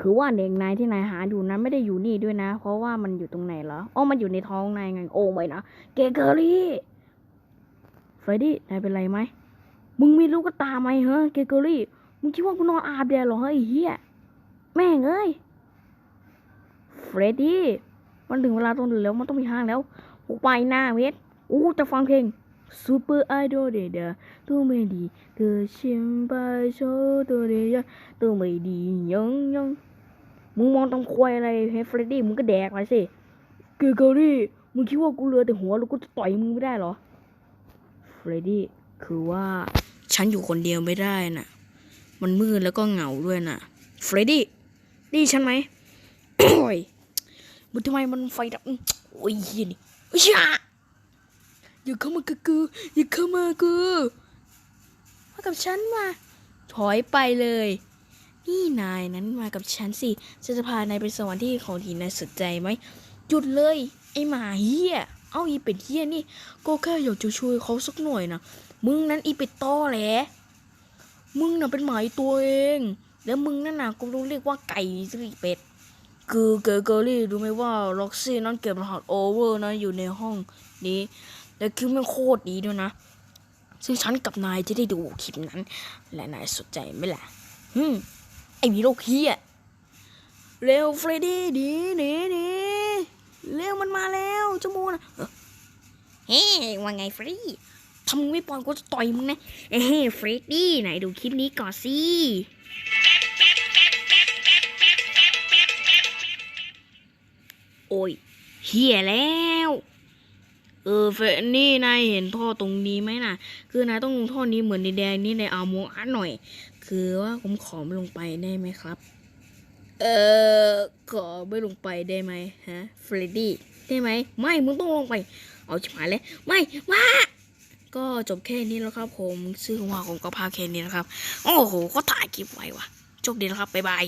คือว่าเด็กนายที่นายหาอยู่นะไม่ได้อยู่นี่ด้วยนะ เพราะว่ามันอยู่ตรงไหนเหรออ๋อมันอยู่ในท้องนายไง โอ้ไม่นะเกเกอรี่เฟรดดี้นายเป็นไรไหมมึงมีลูกกระตาไหมเฮ้เกเกอรี่มึงคิดว่ากูนอนอาบแดดเหรอเฮ้ยไอ้เฮียแม่งเอ้ยเฟรดดี้มันถึงเวลาตรงแล้วมันต้องมีห้างแล้วกูไปหน้าเวทอู้จะฟังเพลง Super Idol เดเดตัวไม่ดีเกิดชิมไปโชว์ตัวเดียตัวไม่ดียงยังมึงมองตรงควายอะไรเฮ้เฟรดดี้มึงก็แดกไปสิ เกเกอรี่มึงคิดว่ากูเหลือแต่หัวแล้วกูจะต่อยมึงไม่ได้เหรอ เฟรดดี้คือว่าฉันอยู่คนเดียวไม่ได้น่ะ มันมืดแล้วก็เหงาด้วยน่ะ เฟรดดี้ด้ยินฉันไหมโอ้ยมันทำไมมันไฟดับโอ้ยเหี้ยนี่อุ๊ย อย่าเข้ามากู อย่าเข้ามากูมากับฉันมาถอยไปเลย นี่นายนั้นมากับฉันสิฉันจะพานายไปสวรรค์ที่ของที่นายสนใจไหมหยุดเลย ไอหมาเฮียเอาอีเป็ดเฮียนี่ก็แค่อยากจะช่วยเขาสักหน่อยนะมึงนั้นอีเป็ดต้อแหละมึงน่ะเป็นหมาตัวเอง แล้วมึงนั่นน่ะก็ต้เรียกว่าไก่สิเป็ดคือเกอร์เกอรี่รู้ไหมว่าล็อกซี่นั้นเก็บรหัสโอเวอร์นะอยู่ในห้องนี้ และคลิปมันโคตรดีด้วยนะ ซึ่งฉันกับนายจะได้ดูคลิปนั้น และนายสนใจไหมล่ะฮึมไอ้มีโรคเฮียเร็วเฟรดดี้ดีหนีหนีเร็วมันมาแล้วจมูนะเอ้อเฮ้ว่าไงเฟรดดี้ทำมึงไม่ปล่อยกูจะต่อยมึงนะเฮ้เฟรดดี้ไหนดูคลิปนี้ก่อนสิโอ้ยเฮียแล้ว เออเฟนี่นายเห็นท่อตรงนี้ไหมน่ะ คือนายต้องลงท่อนี้เหมือนในแดงนี่ในอาโมอันหน่อย คือว่าผมขอไม่ลงไปได้ไหมครับ เออขอไม่ลงไปได้ไหมฮะเฟรดดี้ได้ไหมไม่มึงต้องลงไป เอาชิบหายเลยไม่ว่าก็จบแค่นี้แล้วครับ ผมซึ่งว่าผมก็พาแค่นี้นะครับ โอ้โหก็ถ่ายคลิปไว้ว่ะโชคดีนะครับบ๊ายบาย